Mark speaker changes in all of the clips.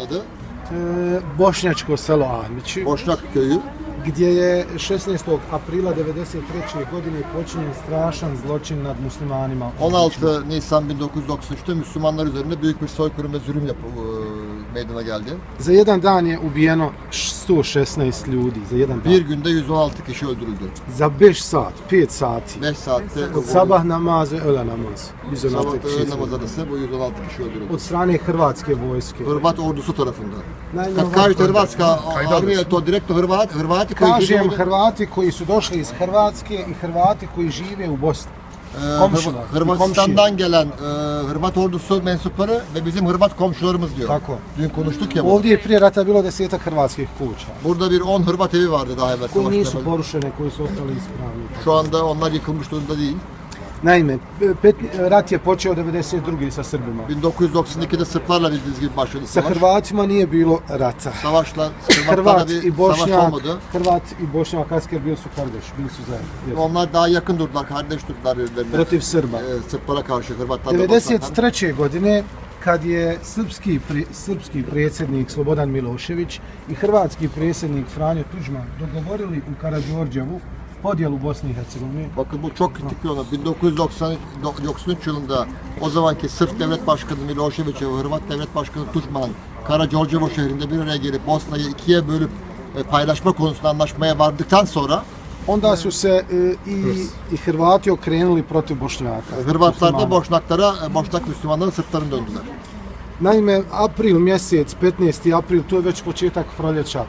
Speaker 1: adı?
Speaker 2: E, Bošnjačko selo Ahmići,
Speaker 1: Boşnak köyü.
Speaker 2: gdje je 16. aprila 93. godine počinjen strašan zločin nad muslimanima.
Speaker 1: 16 Nisan 1993'te Müslümanlar üzerinde büyük bir soykırım ve zulüm e, meydana geldi.
Speaker 2: Za jedan dan je ubijeno 116 ljudi, za jedan dan.
Speaker 1: Bir günde 116 kişi öldürüldü.
Speaker 2: Za 5 saat, 5 saati.
Speaker 1: 5 saatte
Speaker 2: Od sabah namazı, öğle namazı. Biz ona
Speaker 1: sabah öğle
Speaker 2: şey
Speaker 1: namaz arası bu 116 kişi öldürüldü.
Speaker 2: Od strane Hrvatske vojske.
Speaker 1: Hrvat ordusu tarafından.
Speaker 2: Naime,
Speaker 1: Kad kažete Hrvatska armija, to direktno Hrvat, Hrvati koji žive
Speaker 2: Kažem Hrvati koji su došli iz Hrvatske i Hrvati koji žive u Bosni.
Speaker 1: E,
Speaker 2: komşular,
Speaker 1: Hırva- Hırvatistan'dan gelen e, Hırvat ordusu mensupları ve bizim Hırvat komşularımız diyor.
Speaker 2: Tako.
Speaker 1: Dün konuştuk ya. bu.
Speaker 2: Ovdje je prije rata bilo desetak hrvatskih kuća.
Speaker 1: Burada bir 10 Hırvat evi vardı daha evvel
Speaker 2: Koji nisu porušene, koji su ostali ispravni.
Speaker 1: Şu anda onlar yıkılmış durumda değil.
Speaker 2: Naime, pet, rat je počeo 92. sa Srbima.
Speaker 1: 1992'de Sırplarla bildiğiniz gibi başladı
Speaker 2: Sa
Speaker 1: savaş.
Speaker 2: Hrvatima nije bilo rata.
Speaker 1: Savaşla Hırvatlarla
Speaker 2: Hrvat i Bošnjak. Hrvat i Bošnjak asker bili su kardeş, bili su zajedno.
Speaker 1: Onlar daha yakın durdular, kardeş durdular birbirlerine.
Speaker 2: Protiv Srba.
Speaker 1: E, karşı Hırvatlarla Bošnaklar.
Speaker 2: 93. godine kad je srpski, pri- srpski predsjednik Slobodan Milošević i hrvatski predsjednik Franjo Tuđman dogovorili u Karađorđevu podjelu Bosne i Hercegovine.
Speaker 1: Bakın bu çok kritik bir olay. 1993 yılında o zamanki Sırp Devlet Başkanı Milošević ve Hırvat Devlet Başkanı Tuđman Karađorđevo şehrinde bir araya gelip Bosna'yı ikiye bölüp e, paylaşma konusunda anlaşmaya vardıktan sonra
Speaker 2: Onda su se e, i, i Hrvati okrenuli protiv Bošnjaka.
Speaker 1: Hırvatlar da. Bošnaklara, e, Bošnak Müslümanlara sırtlarını döndüler.
Speaker 2: Naime, april mjesec, 15. april, to je već početak proljeća.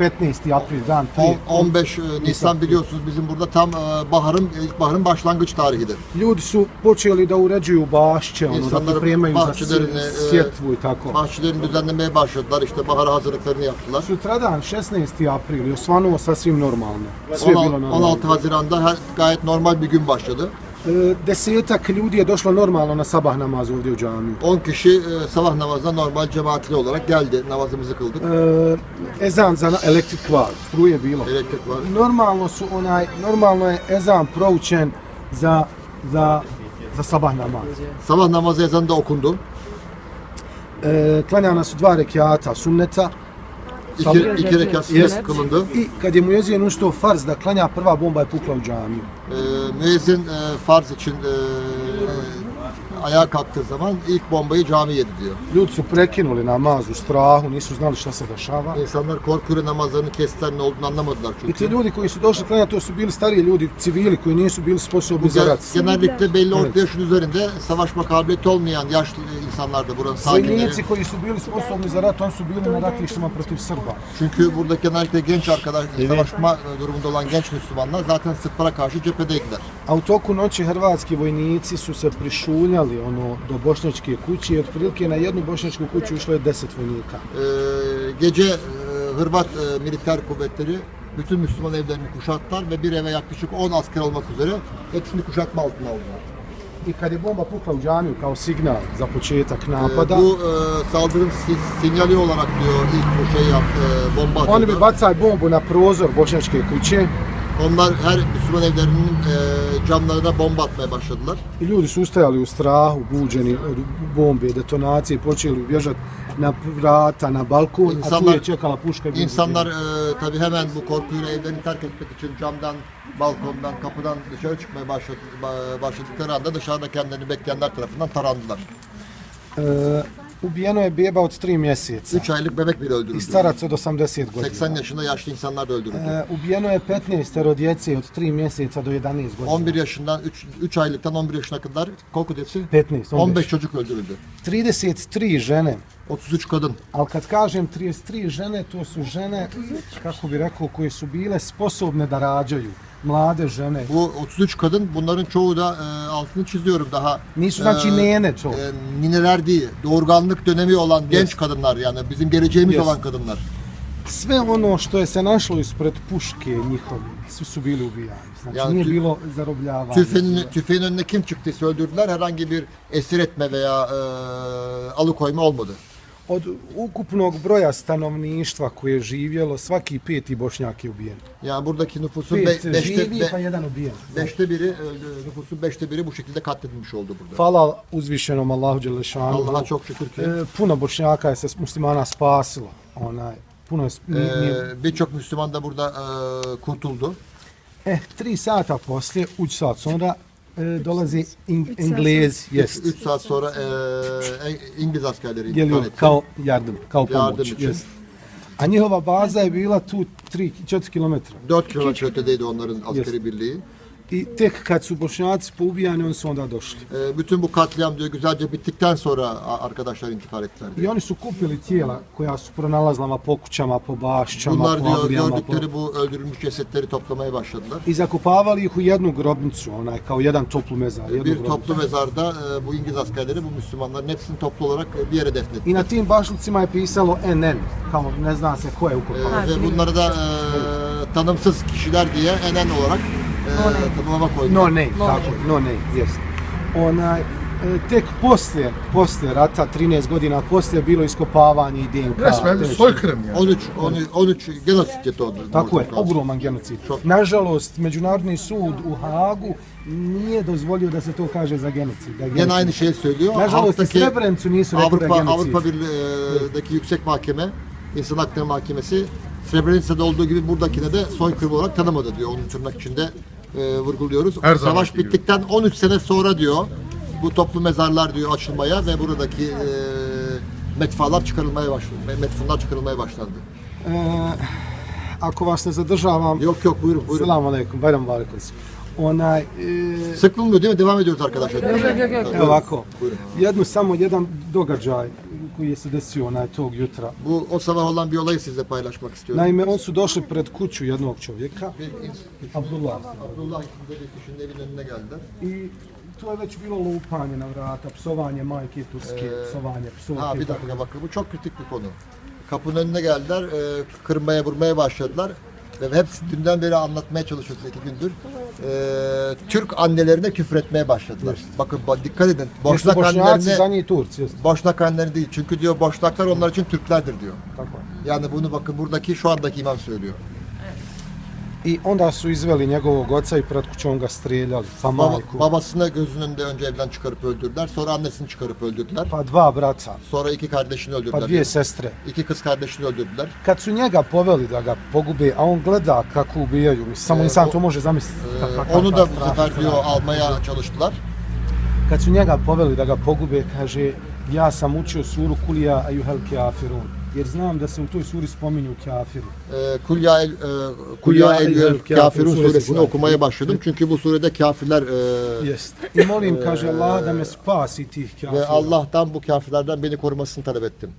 Speaker 2: 15. april, dan prije.
Speaker 1: On- 15 e, Nisan biliyorsunuz bizim burada tam e, baharın, ilkbaharın başlangıç tarihidir.
Speaker 2: Ljudi su počeli da uređuju bašće, ono, da pripremaju
Speaker 1: bahçelerini,
Speaker 2: sje-
Speaker 1: e,
Speaker 2: sjetvu i tako.
Speaker 1: Bahçelerini düzenlemeye başladılar. İşte bahar hazırlıklarını yaptılar.
Speaker 2: Sutradan 16. april osvanuo sasvim normalno. Sve bilo
Speaker 1: 16,
Speaker 2: normalno.
Speaker 1: 16 Haziran'da her, gayet normal bir gün başladı.
Speaker 2: E, Desetak ljudi je došlo normalno na sabah namaz ovdje u džamiju.
Speaker 1: 10 kişi e, sabah namazına normal cemaatli olarak geldi. Namazımızı kıldık.
Speaker 2: E, ezan za elektrik var, struje je bilo.
Speaker 1: Elektrik var.
Speaker 2: Normalno su onaj, normalno je ezan proučen za, za, za sabah namaz.
Speaker 1: Sabah namazı ezanı da okundu.
Speaker 2: E, klanjana su dva rekiata sunneta
Speaker 1: İki,
Speaker 2: Sabah-
Speaker 1: iki rekat
Speaker 2: Jest.
Speaker 1: sünnet kılındı.
Speaker 2: i kad je mu jezin ustao farz da klanja, prva bomba je pukla u džamiju.
Speaker 1: E, müezzin e, farz için e, ayağa kalktığı zaman ilk bombayı cami yedi diyor.
Speaker 2: Ljudi su prekinuli namaz u strahu, nisu znali šta se dešava.
Speaker 1: İnsanlar korkuyla namazlarını kestiler ne olduğunu anlamadılar
Speaker 2: I ti
Speaker 1: çünkü.
Speaker 2: ljudi koji su došli klanjati, to su bili stariji ljudi, civili koji nisu bili sposobni
Speaker 1: Bu
Speaker 2: za
Speaker 1: gen-
Speaker 2: rat.
Speaker 1: genellikle belli orta
Speaker 2: Evet.
Speaker 1: yaşın üzerinde savaşma kabiliyeti olmayan yaşlı insanlardı buranın sakinleri.
Speaker 2: Vojnici koji su bili sposobni za rat, oni su bili na ratištima protiv Srba.
Speaker 1: Çünkü burada genellikle genç arkadaş, savaşma e, durumunda olan genç Müslümanlar zaten Sırplara karşı cephedeydiler.
Speaker 2: A u toku noći hrvatski vojnici su se prišuljali ono, do bošnjačke kuće i otprilike na jednu bošnjačku kuću išlo je 10 vojnika.
Speaker 1: Ee, gece e, Hırvat e, militer kuvvetleri bütün Müslüman evlerini kuşattılar ve bir eve yaklaşık 10 asker olmak üzere hepsini kuşatma altına aldılar.
Speaker 2: I kad je bomba pukla u džamiju kao signal za početak
Speaker 1: Ee,
Speaker 2: napada,
Speaker 1: bu e, saldırın si- sinyali olarak diyor ilk bu şey yaptı, e, bomba
Speaker 2: oni bi
Speaker 1: atıldı.
Speaker 2: bacali bombu na prozor bošnjačke kuće
Speaker 1: Onlar her Müslüman evlerinin e, camlarına bomba atmaya başladılar.
Speaker 2: i ljudi su ustajali u strahu, buđeni od bombe, detonacije, počeli bježati na vrata, na balkon, a tu
Speaker 1: İnsanlar-
Speaker 2: je čekala puška. i
Speaker 1: İnsanlar e, tabii hemen bu korkuyla evlerini terk etmek için camdan, balkondan, kapıdan dışarı çıkmaya başladı, ba- başladıkları anda dışarıda kendilerini bekleyenler tarafından tarandılar.
Speaker 2: E, ubijeno je beba od 3 mjeseca
Speaker 1: 3 aylık bebek bile
Speaker 2: i
Speaker 1: öldürüldü.
Speaker 2: starac od 80 godina.
Speaker 1: 80 yaşında yaşlı insanlar da öldürüldü.
Speaker 2: E, ubijeno je 15 djece od 3 mjeseca do 11 godina.
Speaker 1: 11 yaşından 3, 3 aylıktan 11 yaşına kadar koliko djeci?
Speaker 2: 15,
Speaker 1: 15
Speaker 2: 15.
Speaker 1: çocuk öldürüldü.
Speaker 2: 33 žene.
Speaker 1: 33 kadın.
Speaker 2: Ali kad kažem 33 žene, to su žene, kako bi rekao, koje su bile sposobne da rađaju. Mlade žene.
Speaker 1: Bu 33 kadın bunların çoğu da e, altını çiziyorum daha.
Speaker 2: Nisu znači nene to.
Speaker 1: e, nineler değil. Doğurganlık dönemi olan genç kadınlar yani bizim geleceğimiz
Speaker 2: Yes.
Speaker 1: olan kadınlar.
Speaker 2: Sve ono što je se našlo ispred puške njihovi, svi su bili ubijani. Znači
Speaker 1: Yani
Speaker 2: nije
Speaker 1: tü-
Speaker 2: bilo zarobljavanja.
Speaker 1: Tüfeğin, tüfeğin önüne kim çıktıysa öldürdüler. Herhangi bir esir etme veya e, alıkoyma olmadı.
Speaker 2: Od ukupnog broja stanovništva koje je živjelo, svaki peti bošnjak je ubijen.
Speaker 1: Yani buradaki nüfusun be,
Speaker 2: Pet
Speaker 1: beşte,
Speaker 2: živi
Speaker 1: be-
Speaker 2: pa jedan ubijen.
Speaker 1: beşte biri, e, nüfusun beşte biri bu şekilde katledilmiş oldu burada.
Speaker 2: Hvala uzvišenom Allahu Đelešanu.
Speaker 1: Allah'a çok şükür ki
Speaker 2: E, puno bošnjaka je se muslimana spasilo. Onaj, puno je,
Speaker 1: e, birçok Müslüman da burada e, kurtuldu.
Speaker 2: Eh, tri sata poslije, uć sat sonra e, dolazi in, Englez, jest.
Speaker 1: 3 saat sonra e, e, İngiliz askerleri
Speaker 2: Geliyor kao yardım, kao
Speaker 1: Yardım
Speaker 2: pomoć.
Speaker 1: için.
Speaker 2: Jest. A njihova baza je bila tu 3-4 kilometra.
Speaker 1: 4 kilometre ötedeydi onların askeri birliği.
Speaker 2: I tek kad su bošnjaci poubijani, oni su onda došli.
Speaker 1: E, bütün bu katliam diyor güzelce bittikten sonra arkadaşlar intihar ettiler
Speaker 2: I
Speaker 1: diyor.
Speaker 2: oni su kupili tijela koja su pronalazlama po kućama, po bašćama,
Speaker 1: Bunlar
Speaker 2: po
Speaker 1: diyor
Speaker 2: avlijama. Po...
Speaker 1: gördükleri bu öldürülmüş cesetleri toplamaya başladılar.
Speaker 2: I zakopavali ih u jednu grobnicu, onaj, kao jedan toplu mezar. Jednu
Speaker 1: Bir
Speaker 2: grobnicu.
Speaker 1: toplu mezarda e, bu İngiliz askerleri bu Müslümanların hepsini toplu olarak e, bir yere defnetti.
Speaker 2: I na tim bašlicima je pisalo NN, kao ne zna se ko je
Speaker 1: E,
Speaker 2: ukopao.
Speaker 1: ve bunları da e, tanımsız kişiler diye enen olarak e, tanımlama koydular.
Speaker 2: No name, tako je, no name, jest. Onaj, e, tek poslije, poslije rata, 13 godina poslije, je bilo iskopavanje i DNK.
Speaker 3: Bir
Speaker 2: to je.
Speaker 1: 13 13 13 genosit je to.
Speaker 2: Tako je, ogroman genocid. Nažalost, Međunarodni sud u Hagu nije dozvolio da se to kaže za genocid. Da je genocid.
Speaker 1: aynı şeyi söylüyor.
Speaker 2: Nažalost, i
Speaker 1: Halktaki
Speaker 2: Srebrenicu nisu rekli da je
Speaker 1: Avrupa
Speaker 2: genocid.
Speaker 1: Avrupa Birliği'deki yüksek mahkeme İnsan Hakları Mahkemesi Srebrenica'da olduğu gibi buradakine de soykırım olarak tanımadı diyor. Onun tırnak içinde e, vurguluyoruz.
Speaker 3: Her
Speaker 1: Savaş
Speaker 3: gibi.
Speaker 1: bittikten 13 sene sonra diyor bu toplu mezarlar diyor açılmaya ve buradaki e, metfalar çıkarılmaya başladı. Metfunlar çıkarılmaya başlandı.
Speaker 2: E, ako vas ne zadržavam,
Speaker 1: Yok yok buyurun buyurun.
Speaker 2: Selamun aleyküm, bayram aleyküm. Onaj, e,
Speaker 1: mi? Devam ediyoruz arkadaşlar.
Speaker 2: evo ovako, jednu samo jedan događaj koji je se desio onaj tog jutra.
Speaker 1: Bu o sabah olan bir olayı sizle paylaşmak istiyorum.
Speaker 2: Naime, on su došli pred kuću jednog čovjeka, Abdullah.
Speaker 1: Abdullah isimli bir kişinin evinin önüne geldiler.
Speaker 2: I to je već bilo lupanje na vrata, psovanje majke Turske,
Speaker 1: Ee,
Speaker 2: psovanje, psovke.
Speaker 1: Ha bir dakika bakın bu çok kritik bir konu. Kapının önüne geldiler, e, kırmaya vurmaya başladılar. Ve hepsi dünden beri anlatmaya çalışıyoruz iki gündür. E, Türk annelerine küfür etmeye başladılar. Bakın ba- dikkat edin. Boşnak annelerine
Speaker 2: jest.
Speaker 1: Boşnak anneleri değil. Çünkü diyor Boşnaklar onlar için Türklerdir diyor. Yani bunu bakın buradaki şu andaki imam söylüyor.
Speaker 2: I onda su izveli njegovog oca i pred kućom ga strijeljali, pa
Speaker 1: Baba,
Speaker 2: majku,
Speaker 1: babasını gözünün önünde önce evden çıkarıp öldürdüler. Sonra annesini çıkarıp öldürdüler.
Speaker 2: pa dva brata,
Speaker 1: Sonra iki kardeşini
Speaker 2: pa
Speaker 1: öldürdüler.
Speaker 2: dvije sestre.
Speaker 1: İki kız kardeşini öldürdüler.
Speaker 2: Kad su njega poveli da ga pogube, a on gleda kako ubijaju, samo
Speaker 1: Ee,
Speaker 2: insan
Speaker 1: o-
Speaker 2: to može zamisliti. Kakav
Speaker 1: onu
Speaker 2: ta
Speaker 1: da bu sefer diyor almaya çalıştılar.
Speaker 2: Kad su njega poveli da ga pogube, kaže, ja sam učio suru Kulija Ajuhel Kafirun. Jer znam da se u toj suri spominju kafiri.
Speaker 1: e, Kulya el, e,
Speaker 2: Kulya
Speaker 1: el,
Speaker 2: el-
Speaker 1: el Kafirun
Speaker 2: suresini
Speaker 1: okumaya başladım. Çünkü bu surede kafirler e,
Speaker 2: Jest. I molim, kaže Allah da me spasi tih
Speaker 1: ve
Speaker 2: kafira.
Speaker 1: Allah'tan bu kafirlerden beni korumasını talep ettim.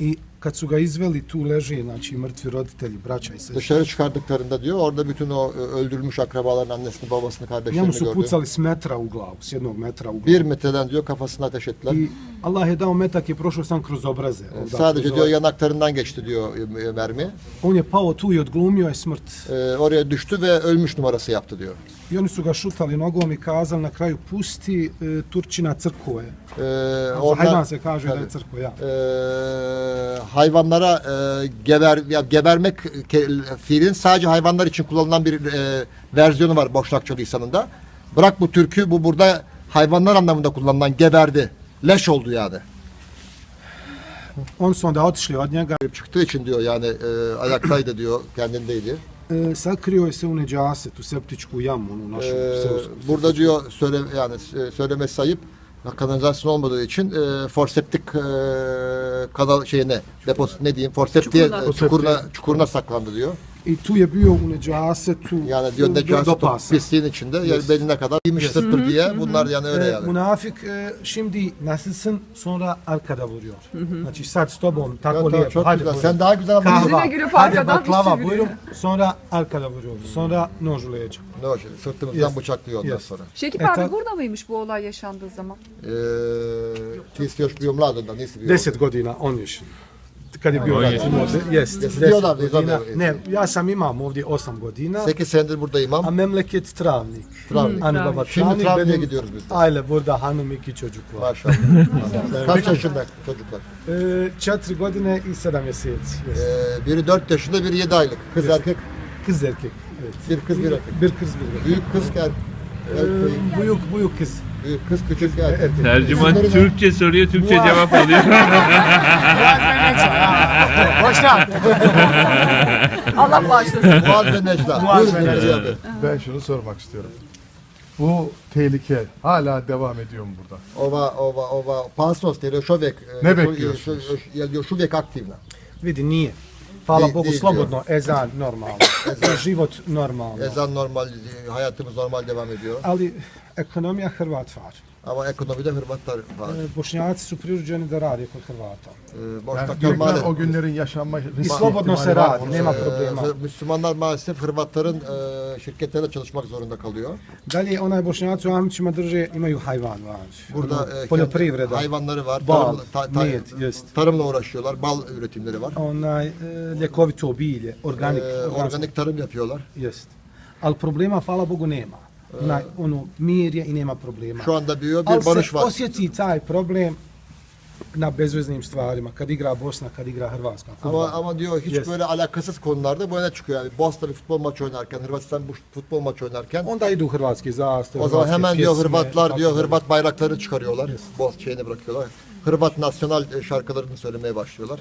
Speaker 2: I kad su ga izveli, tu leže, znači, mrtvi roditelji, braća i sestre.
Speaker 1: Dışarı çıkardıklarında diyor orada bütün o e, öldürülmüş akrabaların annesini, babasını,
Speaker 2: Njemu
Speaker 1: kardeşlerini
Speaker 2: su
Speaker 1: gördü.
Speaker 2: pucali s metra u glavu, s jednog metra u glavu.
Speaker 1: Bir metreden diyor kafasına ateş ettiler.
Speaker 2: I Allah je dao metak je prošao sam kroz obraze. Ovda,
Speaker 1: Sadece
Speaker 2: kroz
Speaker 1: diyor
Speaker 2: ovaj-
Speaker 1: yanaklarından geçti diyor e, mermi.
Speaker 2: On je pao tu i odglumio je smrt.
Speaker 1: E, oraya düştü ve ölmüş numarası yaptı diyor.
Speaker 2: I oni su ga šutali nogom i kazali na kraju pusti e, Turčina crkvo je.
Speaker 1: E,
Speaker 2: Za hayvan se kaže da je crkvo, ja.
Speaker 1: e, hayvanlara e, geber ya gebermek ke- fiilin sadece hayvanlar için kullanılan bir e, versiyonu var Boşnakça lisanında. Bırak bu türkü bu burada hayvanlar anlamında kullanılan geberdi. Leş oldu yani.
Speaker 2: Oni su onda otišli od njega.
Speaker 1: Çıktığı için diyor yani e, ayaktaydı diyor kendindeydi.
Speaker 2: E, sakrio se u neđaset, u septičku jamu, onu našu
Speaker 1: E, burada diyor söyle yani e, söylemesi sayıp kanalizasyon olmadığı için e, forseptik e, kanal şeyine depos ne diyeyim forseptiğe
Speaker 4: Çukuruna.
Speaker 1: çukuruna çukuruna saklandı diyor.
Speaker 2: I tu je bio u neđasetu
Speaker 1: Yani diyor
Speaker 2: do
Speaker 1: Necaset
Speaker 2: pasa.
Speaker 1: pisliğin içinde yani beline kadar giymiştir diye bunlar yani öyle
Speaker 2: E,
Speaker 1: yani.
Speaker 2: Munafik e, şimdi nasılsın sonra arkada vuruyor. Znači sad s tobom tako
Speaker 1: Ya, tamam,
Speaker 2: lijepo.
Speaker 1: çok
Speaker 2: hadi
Speaker 1: güzel.
Speaker 2: buyurun.
Speaker 1: Sen daha güzel anladın.
Speaker 2: Kahva,
Speaker 4: Yüzüne gülüp
Speaker 2: hadi
Speaker 4: arkadan
Speaker 2: baklava
Speaker 4: çeviriyor.
Speaker 2: buyurun. Sonra arkada vuruyor. Sonra leđa.
Speaker 1: Ne o şey, sırtımızdan
Speaker 2: Yes.
Speaker 1: bıçaklıyor ondan
Speaker 2: Yes.
Speaker 1: sonra.
Speaker 4: Şekip
Speaker 2: E,
Speaker 4: abi
Speaker 2: ta-
Speaker 4: burada mıymış bu olay yaşandığı zaman?
Speaker 1: Eee, ti si još bio mlad onda, nisi bio.
Speaker 2: 10 godina on još. Kad je bio rat
Speaker 3: je-
Speaker 2: ovdje, jest,
Speaker 1: Jesi
Speaker 2: 10
Speaker 1: bio odavde iz
Speaker 2: godina.
Speaker 1: ove-
Speaker 2: Ne, ja sam imam ovdje 8 godina,
Speaker 1: 8 senedir burada
Speaker 2: a
Speaker 1: imam.
Speaker 2: memleket Travnik.
Speaker 1: Travnik.
Speaker 2: Hani baba
Speaker 1: Şimdi
Speaker 2: Travnik
Speaker 1: Travnik'e
Speaker 2: benim
Speaker 1: gidiyoruz biz de.
Speaker 2: aile burada hanım iki çocuk var.
Speaker 1: Maşallah. Kaç yaşında çocuklar?
Speaker 2: Ee, 4 godine i 7 mjeseci. Jest.
Speaker 1: Ee, biri 4 yaşında, biri 7 aylık. Kız erkek,
Speaker 2: Kız erkek. Evet.
Speaker 1: bir kız bir erkek.
Speaker 2: Bir kız bir erkek.
Speaker 1: Büyük kız er, erkek,
Speaker 2: Ee, buyuk buyuk kız.
Speaker 1: Kız küçük erkek.
Speaker 2: Erkek.
Speaker 3: Tercüman
Speaker 1: İsimleri ne?
Speaker 3: Türkçe soruyor, Türkçe cevap alıyor.
Speaker 2: Başla.
Speaker 4: Allah bağışlasın.
Speaker 1: Muaz ve Necla.
Speaker 2: Muaz
Speaker 1: Buyurun,
Speaker 2: ve
Speaker 1: Necla
Speaker 2: Necla.
Speaker 1: Bey.
Speaker 5: Ben şunu sormak istiyorum. Bu tehlike hala devam ediyor mu burada?
Speaker 1: Ova, ova, ova, pasnost jer još uvijek, e,
Speaker 5: Ne
Speaker 1: još-
Speaker 5: bekliyorsunuz?
Speaker 1: još- još- je još uvijek aktivna.
Speaker 2: Vidi, nije. Hvala
Speaker 1: Di-
Speaker 2: Bogu,
Speaker 1: di-
Speaker 2: slobodno, ezan normalno. Život normalno.
Speaker 1: Ezan normal, e, hayatımız normal devam ediyor.
Speaker 2: Ali ekonomija Hrvat var.
Speaker 1: Ama ekonomide Hırvatlar var.
Speaker 2: E, Bošnjaci su prirođeni da rade kod Hrvata.
Speaker 1: E,
Speaker 5: Yani o günlerin yaşanma
Speaker 2: I slobodno se
Speaker 5: ihtimali var
Speaker 2: radi,
Speaker 5: mı?
Speaker 2: nema
Speaker 1: e,
Speaker 2: problema.
Speaker 1: Hı- Müslümanlar maalesef Hırvatların e, şirketlerine çalışmak zorunda kalıyor.
Speaker 2: Dalje, onaj Bošnjaci u Amićima drže, imaju hajvan var.
Speaker 1: Burada e,
Speaker 2: poljoprivreda.
Speaker 1: hayvanları var.
Speaker 2: Bal,
Speaker 1: tarım- ta- ta-
Speaker 2: jest.
Speaker 1: tarımla uğraşıyorlar. Bal üretimleri var.
Speaker 2: Onaj, e, ljekovito bilje, organik.
Speaker 1: E, organik tarım yapıyorlar.
Speaker 2: Jest. Ali problema, hvala Bogu, nema. Onaj, ono, mir je i nema problema.
Speaker 1: Şu anda
Speaker 2: Ali
Speaker 1: bir barış var.
Speaker 2: osjeti taj problem na bezveznim stvarima, kad igra Bosna, kad igra Hrvatska.
Speaker 1: Ama,
Speaker 2: futbol.
Speaker 1: ama diyor hiç
Speaker 2: Yes.
Speaker 1: böyle alakasız konularda öne çıkıyor. Yani Bosna bir futbol maçı oynarken, Hırvatistan bu futbol maçı oynarken
Speaker 2: Onda idu hrvatski zastave,
Speaker 1: o zaman
Speaker 2: hrvatske
Speaker 1: hemen diyor
Speaker 2: pjesme,
Speaker 1: Hırvatlar
Speaker 2: tako
Speaker 1: diyor
Speaker 2: dalje.
Speaker 1: Hırvat bayrakları çıkarıyorlar. Bos şeyini bırakıyorlar. Hırvat nasyonal e, şarkılarını söylemeye başlıyorlar.